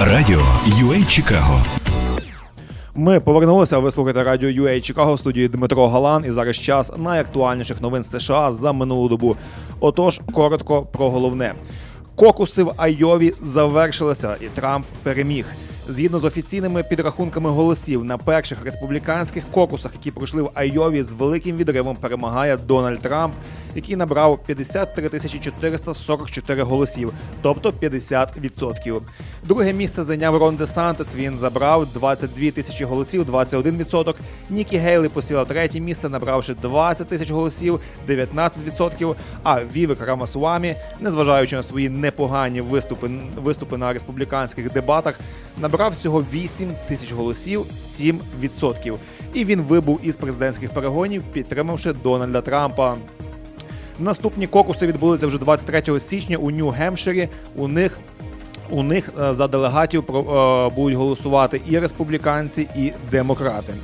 Радіо UA Чикаго. Ми повернулися. Ви слухаєте радіо UA Чикаго в студії Дмитро Галан. І зараз час найактуальніших новин США за минулу добу. Отож, коротко про головне. Кокуси в Айові завершилися, і Трамп переміг. Згідно з офіційними підрахунками голосів на перших республіканських кокусах, які пройшли в Айові, з великим відривом перемагає Дональд Трамп, який набрав 53 тисячі 444 голосів, тобто 50%. Друге місце зайняв Рон Де Сантес. Він забрав 22 тисячі голосів, 21%. Нікі Гейлі посіла третє місце, набравши 20 тисяч голосів, 19%. А Вівек Рамасвамі, незважаючи на свої непогані виступи, виступи на республіканських дебатах, набрав всього 8 тисяч голосів, 7%. І він вибув із президентських перегонів, підтримавши Дональда Трампа. Наступні кокуси відбулися вже 23 січня у Нью-Гемпширі. У них у них е, за делегатів е, будуть голосувати і республіканці, і демократи.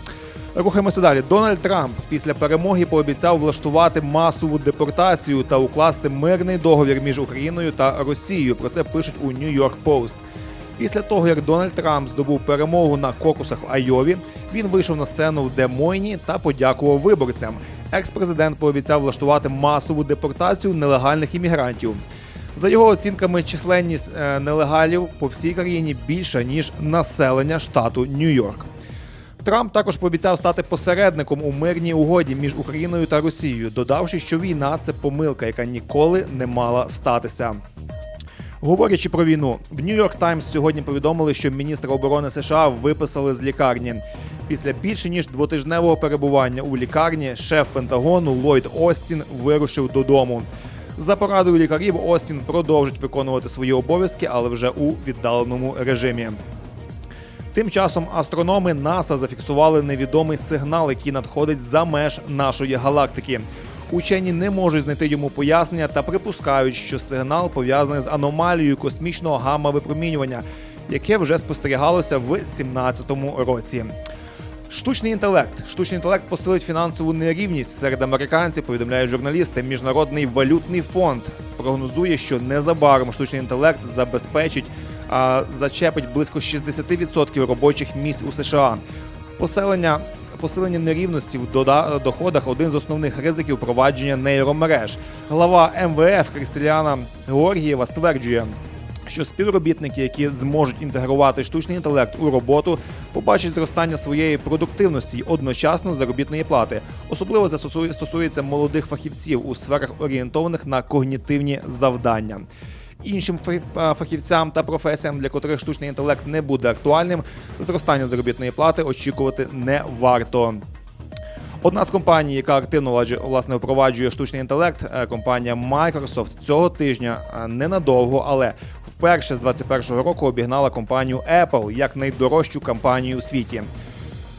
Рухаємося далі. Дональд Трамп після перемоги пообіцяв влаштувати масову депортацію та укласти мирний договір між Україною та Росією. Про це пишуть у Нью-Йорк Пост. Після того, як Дональд Трамп здобув перемогу на кокусах в Айові, він вийшов на сцену в Де-Мойні та подякував виборцям. Екс-президент пообіцяв влаштувати масову депортацію нелегальних іммігрантів. За його оцінками, численність е, нелегалів по всій країні більша ніж населення штату Нью-Йорк. Трамп також пообіцяв стати посередником у мирній угоді між Україною та Росією, додавши, що війна це помилка, яка ніколи не мала статися. Говорячи про війну, в Нью-Йорк Таймс сьогодні повідомили, що міністра оборони США виписали з лікарні. Після більше ніж двотижневого перебування у лікарні шеф Пентагону Ллойд Остін вирушив додому. За порадою лікарів Остін продовжить виконувати свої обов'язки, але вже у віддаленому режимі. Тим часом астрономи НАСА зафіксували невідомий сигнал, який надходить за меж нашої галактики. Учені не можуть знайти йому пояснення та припускають, що сигнал пов'язаний з аномалією космічного гамма-випромінювання, яке вже спостерігалося в 2017 році. Штучний інтелект. Штучний інтелект посилить фінансову нерівність серед американців, повідомляють журналісти. Міжнародний валютний фонд прогнозує, що незабаром штучний інтелект забезпечить а, зачепить близько 60% робочих місць у США. Поселення посилення нерівності в доходах один з основних ризиків провадження нейромереж. Глава МВФ Крістіляна Георгієва стверджує, що співробітники, які зможуть інтегрувати штучний інтелект у роботу, побачать зростання своєї продуктивності й одночасно заробітної плати. Особливо це стосується молодих фахівців у сферах орієнтованих на когнітивні завдання. Іншим фа- фахівцям та професіям, для котрих штучний інтелект не буде актуальним, зростання заробітної плати очікувати не варто. Одна з компаній, яка активно власне впроваджує штучний інтелект, е, компанія Microsoft цього тижня е, ненадовго, але вперше з 2021 року обігнала компанію Apple як найдорожчу компанію у світі.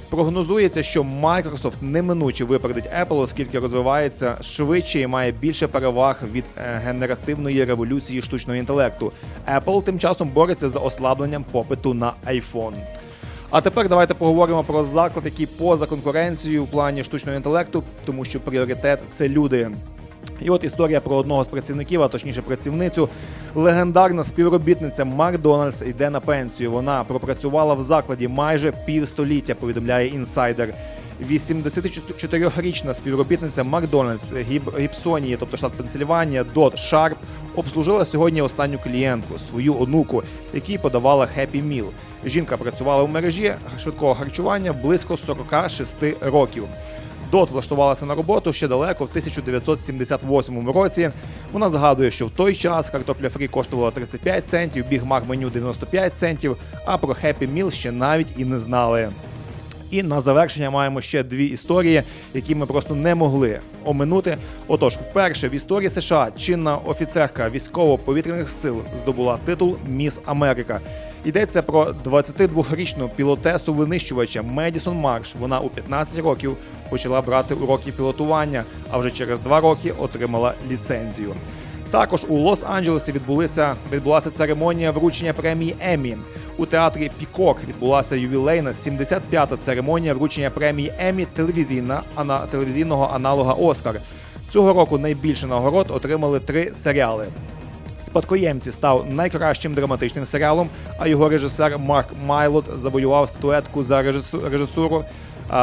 Прогнозується, що Microsoft неминуче випередить Apple, оскільки розвивається швидше і має більше переваг від е, генеративної революції штучного інтелекту. Apple тим часом бореться за ослабленням попиту на iPhone. А тепер давайте поговоримо про заклад, який поза конкуренцією в плані штучного інтелекту, тому що пріоритет це люди. І от історія про одного з працівників, а точніше працівницю. Легендарна співробітниця Макдональдс йде на пенсію. Вона пропрацювала в закладі майже півстоліття, повідомляє інсайдер. 84-річна співробітниця Макдональдс Гібсонії, тобто штат Пенсильванія, Дот Шарп, обслужила сьогодні останню клієнтку, свою онуку, якій подавала Happy Meal. Жінка працювала в мережі швидкого харчування близько 46 років. Дот влаштувалася на роботу ще далеко в 1978 році. Вона згадує, що в той час картопля фрі коштувала 35 центів, біг мак меню 95 центів, а про Happy Meal ще навіть і не знали. І на завершення маємо ще дві історії, які ми просто не могли оминути. Отож, вперше в історії США чинна офіцерка військово-повітряних сил здобула титул Міс Америка. Йдеться про 22-річну пілотесу винищувача Медісон Марш. Вона у 15 років почала брати уроки пілотування, а вже через два роки отримала ліцензію. Також у Лос-Анджелесі відбулися відбулася церемонія вручення премії Еммі. У театрі Пікок відбулася ювілейна 75-та церемонія вручення премії Еммі телевізійна ана, телевізійного аналога Оскар. Цього року найбільше нагород отримали три серіали: Спадкоємці став найкращим драматичним серіалом, а його режисер Марк Майлот завоював статуетку за режисуру.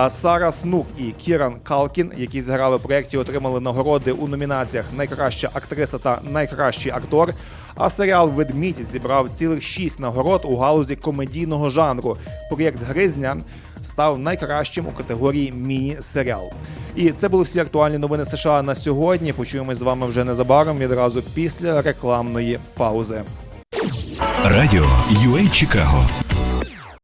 Сара Снук і Кіран Калкін, які зіграли в проєкті, отримали нагороди у номінаціях Найкраща актриса та найкращий актор. А серіал Ведмідь зібрав цілих шість нагород у галузі комедійного жанру. Проєкт Гризня став найкращим у категорії міні-серіал. І це були всі актуальні новини США на сьогодні. Почуємось з вами вже незабаром відразу після рекламної паузи. Радіо UA Чикаго